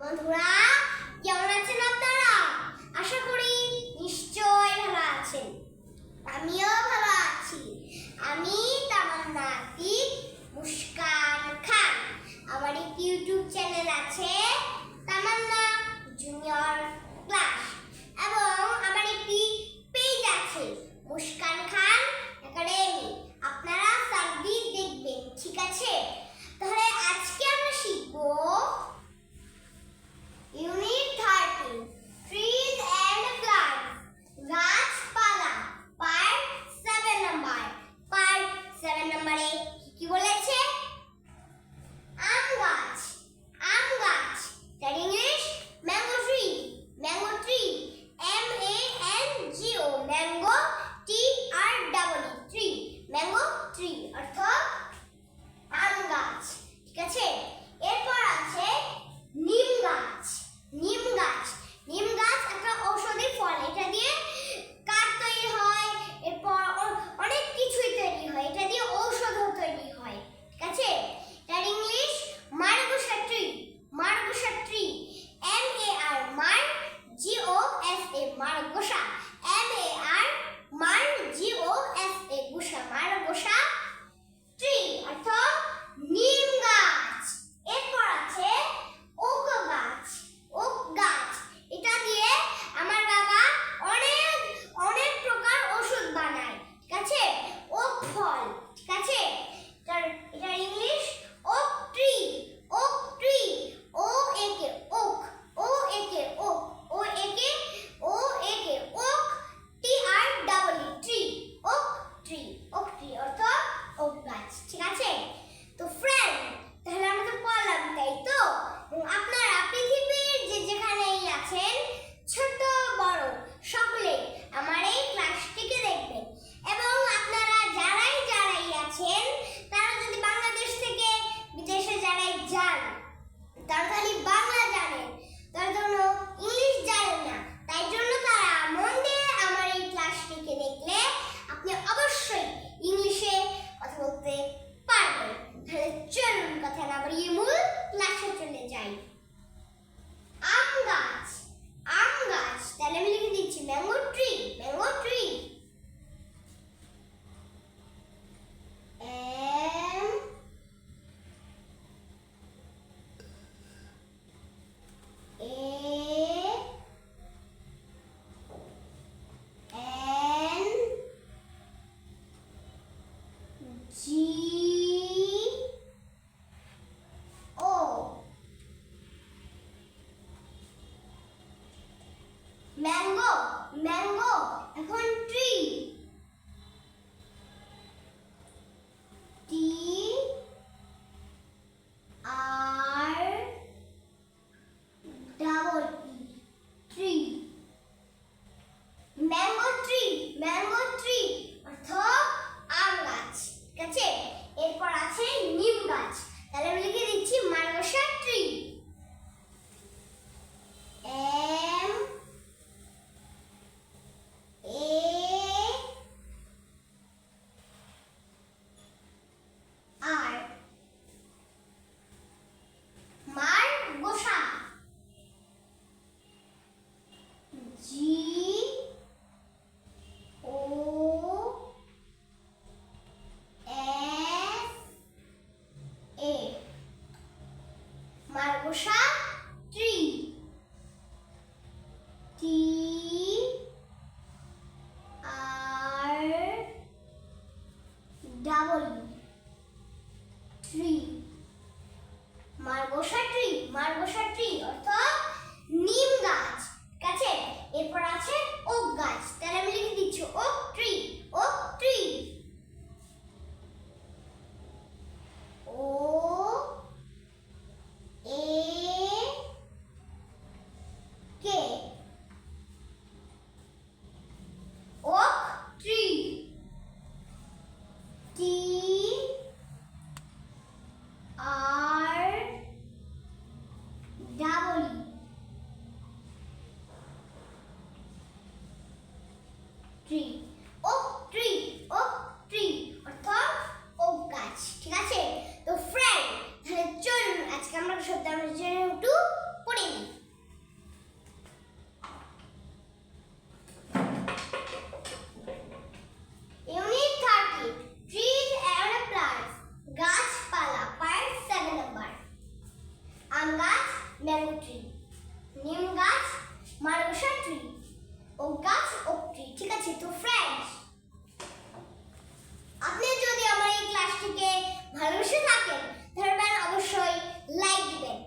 蒙图拉 अर्थात ও গাছ ও tree friends আপনি যদি আমার এই ক্লাসটিকে ভালোবেসে থাকেন ধরবেন অবশ্যই লাইক দিবেন।